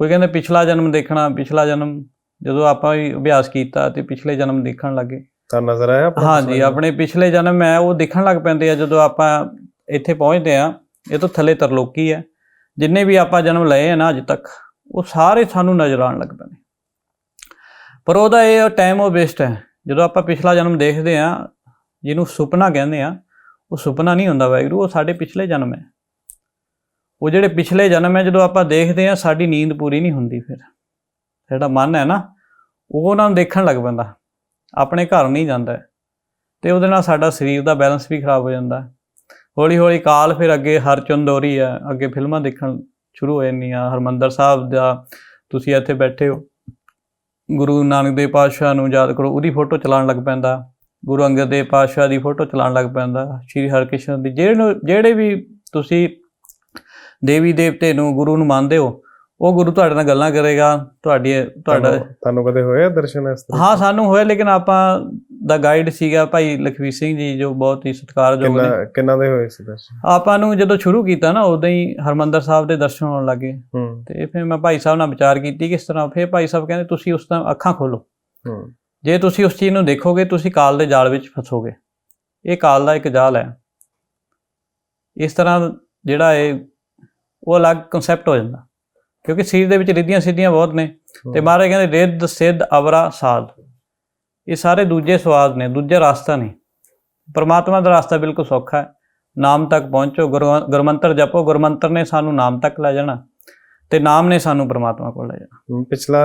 ਕੋਈ ਕਹਿੰਦੇ ਪਿਛਲਾ ਜਨਮ ਦੇਖਣਾ ਪਿਛਲਾ ਜਨਮ ਜਦੋਂ ਆਪਾਂ ਵੀ ਅਭਿਆਸ ਕੀਤਾ ਤੇ ਪਿਛਲੇ ਜਨਮ ਦੇਖਣ ਲੱਗੇ। ਤਾਂ ਨਜ਼ਰ ਆਇਆ ਹਾਂਜੀ ਆਪਣੇ ਪਿਛਲੇ ਜਨਮ ਹੈ ਉਹ ਦੇਖਣ ਲੱਗ ਪੈਂਦੇ ਆ ਜਦੋਂ ਆਪਾਂ ਇੱਥੇ ਪਹੁੰਚਦੇ ਆ ਇਹ ਤੋਂ ਥੱਲੇ ਤਰਲੋਕੀ ਹੈ ਜਿੰਨੇ ਵੀ ਆਪਾਂ ਜਨਮ ਲਏ ਆ ਨਾ ਅੱਜ ਤੱਕ ਉਹ ਸਾਰੇ ਸਾਨੂੰ ਨਜ਼ਰ ਆਉਣ ਲੱਗ ਪੈਂਦੇ। ਪਰ ਉਹਦਾ ਇਹ ਟਾਈਮ ਉਹ ਵੇਸਟ ਹੈ। ਜਦੋਂ ਆਪਾਂ ਪਿਛਲਾ ਜਨਮ ਦੇਖਦੇ ਆ ਜਿਹਨੂੰ ਸੁਪਨਾ ਕਹਿੰਦੇ ਆ ਉਹ ਸੁਪਨਾ ਨਹੀਂ ਹੁੰਦਾ ਵਾਹਿਗੁਰੂ ਉਹ ਸਾਡੇ ਪਿਛਲੇ ਜਨਮ ਹੈ। ਉਹ ਜਿਹੜੇ ਪਿਛਲੇ ਜਨਮ ਹੈ, ਜਦੋਂ ਆਪਾਂ ਦੇਖਦੇ ਆ ਸਾਡੀ ਨੀਂਦ ਪੂਰੀ ਨਹੀਂ ਹੁੰਦੀ ਫਿਰ। ਜਿਹੜਾ ਮਨ ਹੈ ਨਾ, ਉਹ ਉਹਨਾਂ ਨੂੰ ਦੇਖਣ ਲੱਗ ਪੈਂਦਾ। ਆਪਣੇ ਘਰ ਨਹੀਂ ਜਾਂਦਾ। ਹੈ। ਤੇ ਉਹਦੇ ਨਾਲ ਸਾਡਾ ਸਰੀਰ ਦਾ ਬੈਲੈਂਸ ਵੀ ਖਰਾਬ ਹੋ ਜਾਂਦਾ। ਹੌਲੀ ਹੌਲੀ ਕਾਲ ਫਿਰ ਅੱਗੇ ਹਰਚੰਦੋਰੀ ਹੈ ਅੱਗੇ ਫਿਲਮਾਂ ਦੇਖਣ ਸ਼ੁਰੂ ਹੋ ਜਾਂਦੀਆਂ। ਹਰਮੰਦਰ ਸਾਹਿਬ ਦਾ, ਤੁਸੀਂ ਇੱਥੇ ਬੈਠੇ ਹੋ। ਗੁਰੂ ਨਾਨਕ ਦੇਵ ਪਾਤਸ਼ਾਹ ਨੂੰ ਯਾਦ ਕਰੋ, ਉਹਦੀ ਫੋਟੋ ਚਲਾਉਣ ਲੱਗ ਪੈਂਦਾ। ਗੁਰੂ ਅੰਗਦ ਦੇਵ ਪਾਤਸ਼ਾਹ ਦੀ ਫੋਟੋ ਚਲਾਉਣ ਲੱਗ ਪੈਂਦਾ। ਸ਼੍ਰੀ ਹਰਕ੍ਰਿਸ਼ਨ ਦੀ, ਜਿਹੜੇ ਜਿਹੜੇ ਵੀ ਤੁਸੀਂ ਦੇਵੀ ਦੇਵਤੇ ਨੂੰ ਗੁਰੂ ਨੂੰ ਮੰਨਦੇ ਹੋ ਉਹ ਗੁਰੂ ਤੁਹਾਡੇ ਨਾਲ ਗੱਲਾਂ ਕਰੇਗਾ ਤੁਹਾਡੀ ਤੁਹਾਡਾ ਤੁਹਾਨੂੰ- ਕਦੇ ਹੋਇਆ ਦਰਸ਼ਨ ਇਸ ਤਰ੍ਹਾਂ? ਹਾਂ ਸਾਨੂੰ ਹੋਇਆ ਲੇਕਿਨ ਆਪਾਂ ਦਾ ਗਾਈਡ ਸੀਗਾ ਭਾਈ ਲਖਵੀਰ ਸਿੰਘ ਜੀ ਜੋ ਬਹੁਤ ਹੀ ਸਤਿਕਾਰਯੋਗ ਨੇ। ਕਿੰਨਾ ਦੇ ਹੋਏ ਸੀ ਦਰਸ਼ਨ? ਆਪਾਂ ਨੂੰ ਜਦੋਂ ਸ਼ੁਰੂ ਕੀਤਾ ਨਾ ਉਦੋਂ ਹੀ ਹਰਮੰਦਰ ਸਾਹਿਬ ਦੇ ਦਰਸ਼ਨ ਹੋਣ ਲੱਗੇ। ਤੇ ਫਿਰ ਮੈਂ ਭਾਈ ਸਾਹਿਬ ਨਾਲ ਵਿਚਾਰ ਕੀਤੀ ਕਿਸ ਤਰ੍ਹਾਂ ਫਿਰ ਭਾਈ ਸਾਹਿਬ ਕਹਿੰਦੇ ਤੁਸੀਂ ਉਸ ਟਾਈਮ ਅੱਖਾਂ ਖੋਲੋ। ਜੇ ਤੁਸੀਂ ਉਸ ਚੀਜ਼ ਨੂੰ ਦੇਖੋਗੇ ਤੁਸੀਂ ਕਾਲ ਦੇ ਜਾਲ ਵਿੱਚ ਫਸੋਗੇ। ਇਹ ਕਾਲ ਦਾ ਇੱਕ ਜਾਲ ਹੈ। ਇਸ ਤਰ੍ਹਾਂ ਜਿਹੜਾ ਇਹ ਉਹ ਅਲੱਗ ਕਨਸੈਪਟ ਹੋ ਜਾਂਦਾ। ਕਿਉਂਕਿ ਸਰੀਰ ਦੇ ਵਿੱਚ ਰਿੱਧੀਆਂ ਸਿੱਧੀਆਂ ਬਹੁਤ ਨੇ ਤੇ ਮਹਾਰਾਜ ਕਹਿੰਦੇ ਰਿੱਧ ਸਿੱਧ ਅਵਰਾ ਸਾਧ। ਇਹ ਸਾਰੇ ਦੂਜੇ ਸਵਾਦ ਨੇ ਦੂਜੇ ਰਾਸਤਾ ਨਹੀਂ। ਪਰਮਾਤਮਾ ਦਾ ਰਾਸਤਾ ਬਿਲਕੁਲ ਸੌਖਾ ਹੈ। ਨਾਮ ਤੱਕ ਪਹੁੰਚੋ ਗੁਰੂ- ਗੁਰਮੰਤਰ ਜਪੋ। ਗੁਰਮੰਤਰ ਨੇ ਸਾਨੂੰ ਨਾਮ ਤੱਕ ਲੈ ਜਾਣਾ ਤੇ ਨਾਮ ਨੇ ਸਾਨੂੰ ਪਰਮਾਤਮਾ ਕੋਲ ਲੈ ਜਾਣਾ। ਪਿਛਲਾ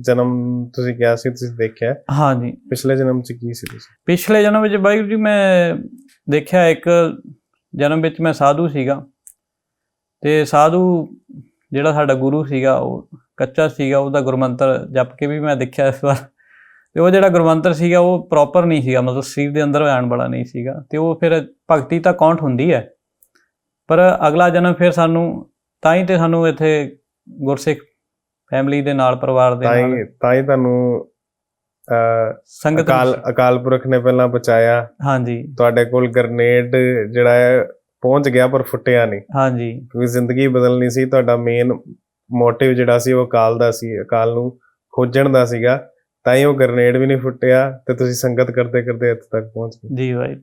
ਜਨਮ ਤੁਸੀਂ ਕਿਹਾ ਸੀ ਤੁਸੀਂ ਦੇਖਿਆ। ਹਾਂਜੀ। ਪਿਛਲੇ ਜਨਮ ਚ ਕੀ ਸੀ ਤੁਸੀਂ? ਪਿਛਲੇ ਜਨਮ ਵਿੱਚ ਵਾਹਿਗੁਰੂ ਜੀ ਮੈਂ ਦੇਖਿਆ ਇੱਕ ਜਨਮ ਵਿੱਚ ਮੈਂ ਸਾਧੂ ਸੀਗਾ। ਤੇ ਸਾਧੂ ਜਿਹੜਾ ਸਾਡਾ ਗੁਰੂ ਸੀਗਾ ਉਹ ਕੱਚਾ ਸੀਗਾ ਉਹਦਾ ਗੁਰਮੰਤਰ ਜਪ ਕੇ ਵੀ ਮੈਂ ਦੇਖਿਆ ਇਸ ਵਾਰ। ਤੇ ਉਹ ਜਿਹੜਾ ਗੁਰਮੰਤਰ ਸੀਗਾ ਉਹ ਪ੍ਰੋਪਰ ਨਹੀਂ ਸੀਗਾ ਮਤਲਬ ਸਰੀਰ ਦੇ ਅੰਦਰ ਆਉਣ ਵਾਲਾ ਨਹੀਂ ਸੀਗਾ। ਤੇ ਉਹ ਫਿਰ ਭਗਤੀ ਤਾਂ ਕਾਊਂਟ ਹੁੰਦੀ ਹੈ ਪਰ ਅਗਲਾ ਜਨਮ ਫਿਰ ਸਾਨੂੰ ਤਾਂ ਹੀ ਤੇ ਸਾਨੂੰ ਇੱਥੇ ਗੁਰਸਿੱਖ ਫੈਮਿਲੀ ਦੇ ਨਾਲ ਪਰਿਵਾਰ ਦੇ ਤਾਂ ਨਾਲ ਹੀ ਤਾਂ ਹੀ ਤੁਹਾਨੂੰ ਸੰਗਤ ਅਕਾਲ ਅਕਾਲ ਪੁਰਖ ਨੇ ਪਹਿਲਾਂ ਬਚਾਇਆ। ਹਾਂਜੀ। ਤੁਹਾਡੇ ਕੋਲ ਗ੍ਰਨੇਡ ਜਿਹੜਾ ਹੈ ਪਹੁੰਚ ਗਿਆ ਪਰ ਫੁੱਟਿਆ ਨਹੀਂ। ਹਾਂਜੀ। ਕਿਉਂਕਿ ਜ਼ਿੰਦਗੀ ਬਦਲਣੀ ਸੀ ਤੁਹਾਡਾ ਮੇਨ ਮੋਟਿਵ ਜਿਹੜਾ ਸੀ ਉਹ ਅਕਾਲ ਦਾ ਸੀ ਅਕਾਲ ਨੂੰ ਖੋਜਣ ਦਾ ਸੀਗਾ। ਤਾਂ ਹੀ ਉਹ ਗ੍ਰਨੇਡ ਵੀ ਨਹੀਂ ਫੁੱਟਿਆ ਤੇ ਤੁਸੀਂ ਸੰਗਤ ਕਰਦੇ ਕਰਦੇ ਇੱਥੇ ਤੱਕ ਪਹੁੰਚ ਗਏ। ਜੀ ਵਾਹਿਗੁਰੂ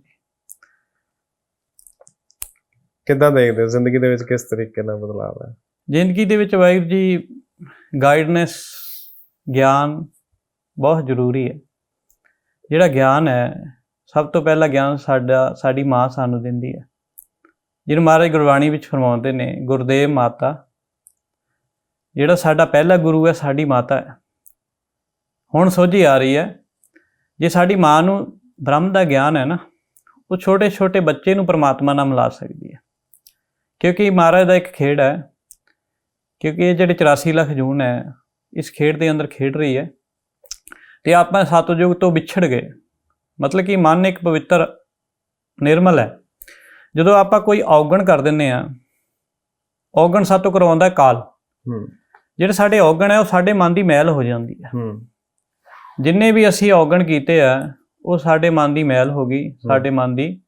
ਕਿੱਦਾਂ ਦੇਖਦੇ ਹੋ ਜ਼ਿੰਦਗੀ ਦੇ ਵਿੱਚ ਕਿਸ ਤਰੀਕੇ ਨਾਲ ਬਦਲਾਅ ਹੈ? ਜ਼ਿੰਦਗੀ ਦੇ ਵਿੱਚ ਵਾਹਿਗੁਰੂ ਜੀ ਗਾਈਡਨੈਸ ਗਿਆਨ ਬਹੁਤ ਜ਼ਰੂਰੀ ਹੈ। ਜਿਹੜਾ ਗਿਆਨ ਹੈ ਸਭ ਤੋਂ ਪਹਿਲਾ ਗਿਆਨ ਸਾਡਾ ਸਾਡੀ ਮਾਂ ਸਾਨੂੰ ਦਿੰਦੀ ਹੈ। ਜਿਹਨੂੰ ਮਹਾਰਾਜ ਗੁਰਬਾਣੀ ਵਿੱਚ ਫਰਮਾਉਂਦੇ ਨੇ, ਗੁਰਦੇਵ ਮਾਤਾ। ਜਿਹੜਾ ਸਾਡਾ ਪਹਿਲਾ ਗੁਰੂ ਹੈ, ਸਾਡੀ ਮਾਤਾ ਹੈ। ਹੁਣ ਸੋਝੀ ਆ ਰਹੀ ਹੈ, ਜੇ ਸਾਡੀ ਮਾਂ ਨੂੰ ਬ੍ਰਹਮ ਦਾ ਗਿਆਨ ਹੈ ਨਾ, ਉਹ ਛੋਟੇ ਛੋਟੇ ਬੱਚੇ ਨੂੰ ਪਰਮਾਤਮਾ ਨਾਲ ਮਿਲਾ ਸਕਦੀ ਹੈ। ਕਿਉਂਕਿ ਮਹਾਰਾਜ ਦਾ ਇੱਕ ਖੇਡ ਹੈ, ਕਿਉਂਕਿ ਇਹ ਜਿਹੜੇ 84 ਲੱਖ ਜੂਨ ਹੈ, ਇਸ ਖੇਡ ਦੇ ਅੰਦਰ ਖੇਡ ਰਹੀ ਹੈ। ਤੇ ਆਪਾਂ ਸਤਜੁਗ ਤੋਂ ਵਿਛੜ ਗਏ। ਮਤਲਬ ਕਿ ਮਨ ਇੱਕ ਪਵਿੱਤਰ, ਨਿਰਮਲ ਹੈ। ਜਦੋਂ ਆਪਾਂ ਕੋਈ ਔਗਣ ਕਰ ਦਿੰਨੇ ਆ ਔਗਣ ਸਾਤੋਂ ਕਰਵਾਉਂਦਾ ਕਾਲ। ਹੂੰ। ਜਿਹੜੇ ਸਾਡੇ ਔਗਣ ਹੈ ਉਹ ਸਾਡੇ ਮਨ ਦੀ ਮੈਲ ਹੋ ਜਾਂਦੀ ਹੈ। ਹੂੰ। ਜਿੰਨੇ ਵੀ ਅਸੀਂ ਔਗਣ ਕੀਤੇ ਆ ਉਹ ਸਾਡੇ ਮਨ ਦੀ ਮੈਲ ਹੋ ਗਈ ਸਾਡੇ ਮਨ ਦੀ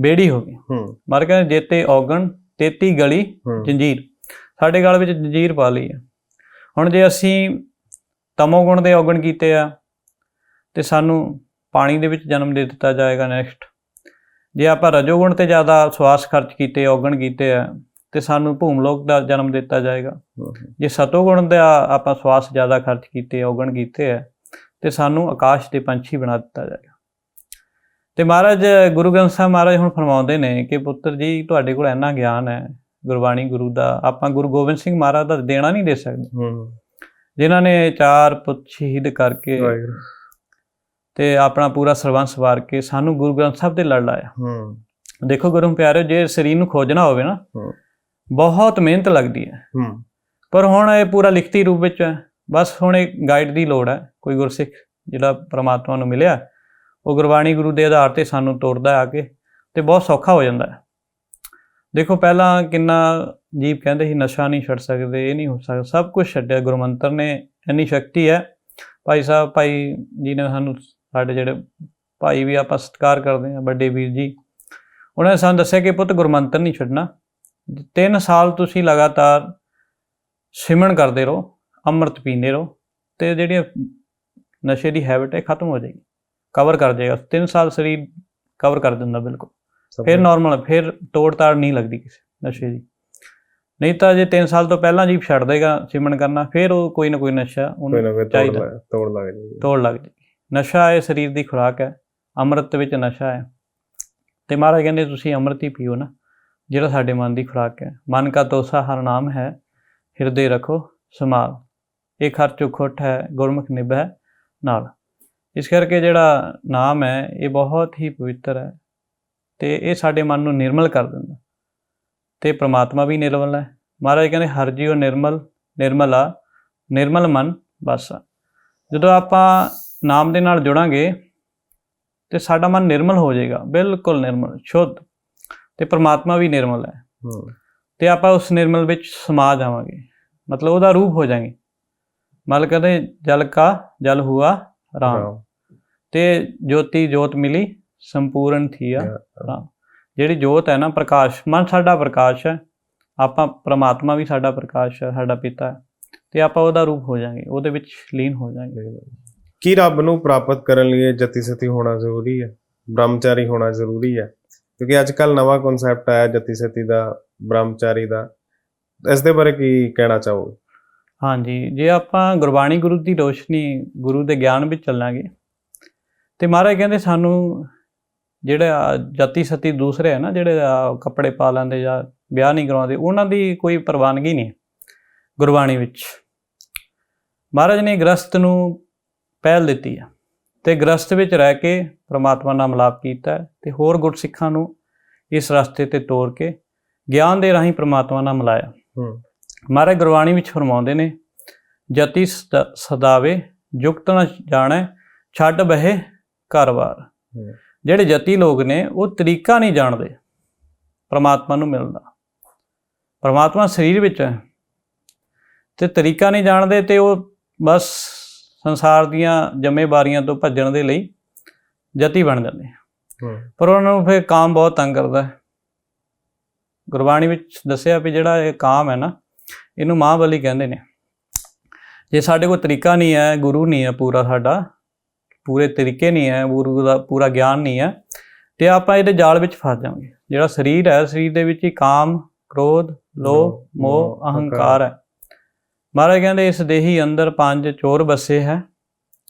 ਬੇੜੀ ਹੋ ਗਈ। ਹੂੰ। ਮਰ ਕਹਿੰਦੇ ਜੇਤੇ ਔਗਣ ਤੇਤੀ ਗਲੀ ਹੂੰ। ਜੰਜੀਰ। ਸਾਡੇ ਗਲ ਵਿੱਚ ਜੰਜੀਰ ਪਾ ਲਈ ਹੈ ਹੁਣ ਜੇ ਅਸੀਂ ਤਮੋਗੁਣ ਦੇ ਔਗਣ ਕੀਤੇ ਆ ਤੇ ਸਾਨੂੰ ਪਾਣੀ ਦੇ ਵਿੱਚ ਜਨਮ ਦੇ ਦਿੱਤਾ ਜਾਏਗਾ ਨੈਕਸਟ ਜੇ ਆਪਾਂ ਰਜੋਗੁਣ ਤੇ ਜ਼ਿਆਦਾ ਸਵਾਸ ਖਰਚ ਕੀਤੇ ਔਗਣ ਕੀਤੇ ਆ ਤੇ ਸਾਨੂੰ ਭੂਮਲੋਕ ਦਾ ਜਨਮ ਦਿੱਤਾ ਜਾਏਗਾ। ਜੇ ਸਤੋਗੁਣ ਦਾ ਆਪਾਂ ਸਵਾਸ ਜ਼ਿਆਦਾ ਖਰਚ ਕੀਤੇ ਔਗਣ ਕੀਤੇ ਆ ਤੇ ਸਾਨੂੰ ਆਕਾਸ਼ ਦੇ ਪੰਛੀ ਬਣਾ ਦਿੱਤਾ ਜਾਏਗਾ। ਤੇ ਮਹਾਰਾਜ ਗੁਰੂ ਗ੍ਰੰਥ ਸਾਹਿਬ ਮਹਾਰਾਜ ਹੁਣ ਫਰਮਾਉਂਦੇ ਨੇ ਕਿ ਪੁੱਤਰ ਜੀ ਤੁਹਾਡੇ ਕੋਲ ਇੰਨਾ ਗਿਆਨ ਹੈ ਗੁਰਬਾਣੀ ਗੁਰੂ ਦਾ ਆਪਾਂ ਗੁਰੂ ਗੋਬਿੰਦ ਸਿੰਘ ਮਹਾਰਾਜ ਦਾ ਦੇਣਾ ਨਹੀਂ ਦੇ ਸਕਦੇ। ਜਿਨ੍ਹਾਂ ਨੇ ਚਾਰ ਪੁੱਤ ਸ਼ਹੀਦ ਕਰਕੇ ਤੇ ਆਪਣਾ ਪੂਰਾ ਸਰਬੰਸ ਵਾਰ ਕੇ ਸਾਨੂੰ ਗੁਰੂ ਗ੍ਰੰਥ ਸਾਹਿਬ ਤੇ ਲੜ ਲਾਇਆ। ਹੂੰ। ਦੇਖੋ ਗੁਰੂ ਪਿਆਰਿਓ ਜੇ ਸਰੀਰ ਨੂੰ ਖੋਜਣਾ ਹੋਵੇ ਨਾ। ਬਹੁਤ ਮਿਹਨਤ ਲੱਗਦੀ ਹੈ। ਹੂੰ। ਪਰ ਹੁਣ ਇਹ ਪੂਰਾ ਲਿਖਤੀ ਰੂਪ ਵਿੱਚ ਹੈ। ਬਸ ਹੁਣ ਇੱਕ ਗਾਈਡ ਦੀ ਲੋੜ ਹੈ। ਕੋਈ ਗੁਰਸਿੱਖ ਜਿਹੜਾ ਪ੍ਰਮਾਤਮਾ ਨੂੰ ਮਿਲਿਆ ਉਹ ਗੁਰਬਾਣੀ ਗੁਰੂ ਦੇ ਆਧਾਰ ਤੇ ਸਾਨੂੰ ਤੋਰਦਾ ਹੈ ਆ ਕੇ ਤੇ ਬਹੁਤ ਸੌਖਾ ਹੋ ਜਾਂਦਾ ਹੈ। ਦੇਖੋ ਪਹਿਲਾਂ ਕਿੰਨਾ ਜੀਵ ਕਹਿੰਦੇ ਸੀ ਨਸ਼ਾ ਨਹੀਂ ਛੱਡ ਸਕਦੇ ਇਹ ਨਹੀਂ ਹੋ ਸਕਦਾ। ਸਭ ਕੁਝ ਛੱਡਿਆ। ਗੁਰਮੰਤਰ ਨੇ ਇੰਨੀ ਸ਼ਕਤੀ ਹੈ। ਭਾਈ ਸਾਹਿਬ ਭਾਈ ਜੀ ਨੇ ਸਾਨੂੰ ਸਾਡੇ ਜਿਹੜੇ ਭਾਈ ਵੀ ਆਪਾਂ ਸਤਿਕਾਰ ਕਰਦੇ ਹਾਂ ਵੱਡੇ ਵੀਰ ਜੀ। ਉਹਨਾਂ ਨੇ ਸਾਨੂੰ ਦੱਸਿਆ ਕਿ ਪੁੱਤ ਗੁਰਮੰਤਰ ਨਹੀਂ ਛੱਡਣਾ। ਤਿੰਨ ਸਾਲ ਤੁਸੀਂ ਲਗਾਤਾਰ ਸਿਮਰਨ ਕਰਦੇ ਰਹੋ ਅੰਮ੍ਰਿਤ ਪੀਂਦੇ ਰਹੋ ਤੇ ਜਿਹੜੀ ਨਸ਼ੇ ਦੀ ਹੈਬਿਟ ਹੈ ਖਤਮ ਹੋ ਜਾਏਗੀ। ਕਵਰ ਕਰ ਜਾਏਗਾ। 3 ਸਾਲ ਸਰੀਰ ਕਵਰ ਕਰ ਦਿੰਦਾ ਬਿਲਕੁਲ। ਫਿਰ ਨਾਰਮਲ ਫਿਰ ਤੋੜ ਤਾੜ ਨਹੀਂ ਲੱਗਦੀ ਕਿਸੇ ਨਸ਼ੇ ਦੀ। ਨਹੀਂ ਤਾਂ ਜੇ 3 ਸਾਲ ਤੋਂ ਪਹਿਲਾਂ ਜੀ ਛੱਡ ਦੇਗਾ ਸਿਮਰਨ ਕਰਨਾ ਫਿਰ ਉਹ ਕੋਈ ਨਾ ਕੋਈ ਨਸ਼ਾ ਉਹਨੂੰ ਚਾਹੀਦਾ। ਲੱਗ ਤੋੜ ਲੱਗ ਜਾਏਗੀ। ਤੋੜ ਲੱਗ ਜਾਏਗੀ। ਨਸ਼ਾ ਇਹ ਸਰੀਰ ਦੀ ਖੁਰਾਕ ਹੈ, ਅੰਮ੍ਰਿਤ ਵਿੱਚ ਨਸ਼ਾ ਹੈ। ਤੇ ਮਹਾਰਾਜ ਕਹਿੰਦੇ, ਤੁਸੀਂ ਅੰਮ੍ਰਿਤ ਹੀ ਪੀਓ ਨਾ, ਜਿਹੜਾ ਸਾਡੇ ਮਨ ਦੀ ਖੁਰਾਕ ਹੈ। ਮਨ ਕਾ ਤੋਸਾ ਹਰ ਨਾਮ ਹੈ, ਹਿਰਦੇ ਰੱਖੋ ਸਮਾਲ ਇਹ ਖਰਚ ਖੁੱਟ ਹੈ, ਗੁਰਮੁਖ ਨਿਭੈ ਨਾਲ। ਇਸ ਕਰਕੇ ਜਿਹੜਾ ਨਾਮ ਹੈ, ਇਹ ਬਹੁਤ ਹੀ ਪਵਿੱਤਰ ਹੈ ਤੇ ਇਹ ਸਾਡੇ ਮਨ ਨੂੰ ਨਿਰਮਲ ਕਰ ਦਿੰਦਾ। ਤੇ ਪ੍ਰਮਾਤਮਾ ਵੀ ਨਿਰਮਲ ਹੈ। ਮਹਾਰਾਜ ਕਹਿੰਦੇ, ਹਰ ਜੀਉ ਨਿਰਮਲ, ਨਿਰਮਲਾ, ਨਿਰਮਲ ਮਨ ਬਾਸਾ ਜਦੋਂ ਆਪਾਂ ਨਾਮ ਦੇ ਨਾਲ ਜੁੜਾਂਗੇ ਤੇ ਸਾਡਾ ਮਨ ਨਿਰਮਲ ਹੋ ਜਾਏਗਾ ਬਿਲਕੁਲ ਨਿਰਮਲ ਸ਼ੁੱਧ ਤੇ ਪ੍ਰਮਾਤਮਾ ਵੀ ਨਿਰਮਲ ਹੈ। ਤੇ ਆਪਾਂ ਉਸ ਨਿਰਮਲ ਵਿੱਚ ਸਮਾ ਜਾਵਾਂਗੇ ਮਤਲਬ ਉਹਦਾ ਰੂਪ ਹੋ ਜਾਵਾਂਗੇ ਮਲ ਕਹਿੰਦੇ ਜਲ ਕਾ ਜਲ ਹੁਆ ਰਾਮ। ਤੇ ਜੋਤੀ ਜੋਤ ਮਿਲੀ ਸੰਪੂਰਨ ਥੀਆ. ਰਾਮ। ਜਿਹੜੀ ਜੋਤ ਹੈ ਨਾ ਪ੍ਰਕਾਸ਼ ਮਨ ਸਾਡਾ ਪ੍ਰਕਾਸ਼ ਹੈ ਆਪਾਂ ਪ੍ਰਮਾਤਮਾ ਵੀ ਸਾਡਾ ਪ੍ਰਕਾਸ਼ ਹੈ ਸਾਡਾ ਪਿਤਾ ਹੈ। ਤੇ ਆਪਾਂ ਉਹਦਾ ਰੂਪ ਹੋ ਜਾਵਾਂਗੇ ਉਹਦੇ ਵਿੱਚ ਲੀਨ ਹੋ ਜਾਵਾਂਗੇ ਕੀ ਰੱਬ ਨੂੰ ਪ੍ਰਾਪਤ ਕਰਨ ਲਈ ਜਤੀ ਸਤੀ ਹੋਣਾ ਜ਼ਰੂਰੀ ਹੈ? ਬ੍ਰਹਮਚਾਰੀ ਹੋਣਾ ਜ਼ਰੂਰੀ ਹੈ? ਕਿਉਂਕਿ ਅੱਜ ਕੱਲ ਨਵਾਂ ਕਨਸੈਪਟ ਆਇਆ ਜਤੀ ਸਤੀ ਦਾ, ਬ੍ਰਹਮਚਾਰੀ ਦਾ। ਇਸ ਦੇ ਬਾਰੇ ਕੀ ਕਹਿਣਾ ਚਾਹੋਗੇ? ਹਾਂਜੀ, ਜੇ ਆਪਾਂ ਗੁਰਬਾਣੀ ਗੁਰੂ ਦੀ ਰੋਸ਼ਨੀ ਗੁਰੂ ਦੇ ਗਿਆਨ ਵਿੱਚ ਚੱਲਾਂਗੇ, ਤੇ ਮਹਾਰਾਜ ਕਹਿੰਦੇ ਸਾਨੂੰ ਜਿਹੜਾ ਜਾਤੀ ਸਤੀ ਦੂਸਰੇ ਹੈ ਨਾ, ਜਿਹੜੇ ਕੱਪੜੇ ਪਾ ਲੈਂਦੇ ਜਾਂ ਵਿਆਹ ਨਹੀਂ ਕਰਾਉਂਦੇ ਉਹਨਾਂ ਦੀ ਕੋਈ ਪ੍ਰਵਾਨਗੀ ਨਹੀਂ ਗੁਰਬਾਣੀ ਵਿੱਚ। ਮਹਾਰਾਜ ਨੇ ਗ੍ਰਸਤ ਨੂੰ ਪਹਿਲ ਦਿੱਤੀ ਹੈ ਤੇ ਗ੍ਰਸਤ ਵਿੱਚ ਰਹਿ ਕੇ ਪ੍ਰਮਾਤਮਾ ਨਾਲ ਮਿਲਾਪ ਕੀਤਾ ਤੇ ਹੋਰ ਗੁਰਸਿੱਖਾਂ ਨੂੰ ਇਸ ਰਸਤੇ ਤੇ ਤੋਰ ਕੇ ਗਿਆਨ ਦੇ ਰਾਹੀਂ ਪ੍ਰਮਾਤਮਾ ਨਾਲ ਮਿਲਾਇਆ ਹੂੰ। ਮਹਾਰਾਜ ਗੁਰਬਾਣੀ ਵਿੱਚ ਫਰਮਾਉਂਦੇ ਨੇ ਜਤੀ ਸਦਾ- ਸਦਾਵੇ ਯੁਕਤ ਨ ਜਾਣੈ ਛੱਡ ਬਹਿ ਘਰ-ਬਾਰ ਹੂੰ। ਜਿਹੜੇ ਜਤੀ ਲੋਕ ਨੇ ਉਹ ਤਰੀਕਾ ਨਹੀਂ ਜਾਣਦੇ ਪ੍ਰਮਾਤਮਾ ਨੂੰ ਮਿਲਣ ਦਾ। ਪ੍ਰਮਾਤਮਾ ਸਰੀਰ ਵਿੱਚ ਹੈ। ਤੇ ਤਰੀਕਾ ਨਹੀਂ ਜਾਣਦੇ ਤੇ ਉਹ ਬਸ ਸੰਸਾਰ ਦੀਆਂ ਜ਼ਿੰਮੇਵਾਰੀਆਂ ਤੋਂ ਭੱਜਣ ਦੇ ਲਈ ਜਤੀ ਬਣ ਜਾਂਦੇ ਆ। ਪਰ ਉਹਨਾਂ ਨੂੰ ਫਿਰ ਕਾਮ ਬਹੁਤ ਤੰਗ ਕਰਦਾ ਹੈ। ਗੁਰਬਾਣੀ ਵਿੱਚ ਦੱਸਿਆ ਵੀ ਜਿਹੜਾ ਇਹ ਕਾਮ ਹੈ ਨਾ ਇਹਨੂੰ ਮਹਾਬਲੀ ਕਹਿੰਦੇ ਨੇ। ਜੇ ਸਾਡੇ ਕੋਲ ਤਰੀਕਾ ਨਹੀਂ ਹੈ ਗੁਰੂ ਨਹੀਂ ਹੈ ਪੂਰਾ ਸਾਡਾ ਪੂਰੇ ਤਰੀਕੇ ਨਹੀਂ ਹੈ ਗੁਰੂ ਦਾ ਪੂਰਾ ਗਿਆਨ ਨਹੀਂ ਹੈ ਤੇ ਆਪਾਂ ਇਹਦੇ ਜਾਲ ਵਿੱਚ ਫਸ ਜਾਵਾਂਗੇ। ਜਿਹੜਾ ਸਰੀਰ ਹੈ ਸਰੀਰ ਦੇ ਵਿੱਚ ਹੀ ਕਾਮ ਕ੍ਰੋਧ ਲੋਭ ਮੋਹ ਅਹੰਕਾਰ ਹੈ। ਮਹਾਰਾਜ ਕਹਿੰਦੇ, ਇਸ ਦੇਹੀ ਅੰਦਰ ਪੰਜ ਚੋਰ ਬਸੇ ਹੈ।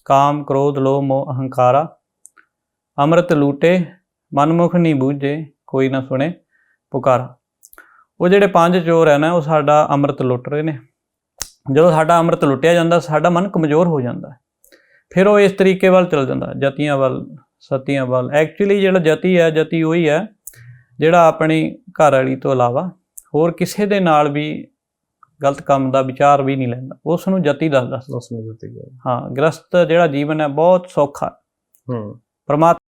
ਕਾਮ, ਕ੍ਰੋਧ, ਲੋਭ, ਮੋਹ, ਅਹੰਕਾਰਾ, ਅੰਮ੍ਰਿਤ ਲੂਟੇ, ਮਨਮੁਖ ਨਹੀਂ ਬੂਝੇ, ਕੋਈ ਨਾ ਸੁਣੇ ਪੁਕਾਰਾ। ਉਹ ਜਿਹੜੇ ਪੰਜ ਚੋਰ ਹੈ ਨਾ, ਉਹ ਸਾਡਾ ਅੰਮ੍ਰਿਤ ਲੁੱਟ ਰਹੇ ਨੇ। ਜਦੋਂ ਸਾਡਾ ਅੰਮ੍ਰਿਤ ਲੁੱਟਿਆ ਜਾਂਦਾ, ਸਾਡਾ ਮਨ ਕਮਜ਼ੋਰ ਹੋ ਜਾਂਦਾ ਫਿਰ ਉਹ ਇਸ ਤਰੀਕੇ ਵੱਲ ਚਲ ਜਾਂਦਾ, ਜਤੀਆਂ ਵੱਲ, ਸਤੀਆਂ ਵੱਲ। ਐਕਚੁਅਲੀ ਜਿਹੜਾ ਜਤੀ ਹੈ, ਜਤੀ ਉਹੀ ਹੈ, ਜਿਹੜਾ ਆਪਣੀ ਘਰ ਵਾਲੀ ਤੋਂ ਇਲਾਵਾ ਹੋਰ ਕਿਸੇ ਦੇ ਨਾਲ ਵੀ ਗਲਤ ਕੰਮ ਦਾ ਵਿਚਾਰ ਵੀ ਨਹੀਂ ਲੈਂਦਾ। ਉਸ ਨੂੰ ਜਤੀ ਦੱਸਦਾ। ਉਸ ਨੂੰ ਜਤੀ ਹਾਂ ਗ੍ਰਸਤ ਜਿਹੜਾ ਜੀਵਨ ਹੈ ਬਹੁਤ ਸੌਖਾ। ਹੂੰ। ਪਰਮਾਤਮਾ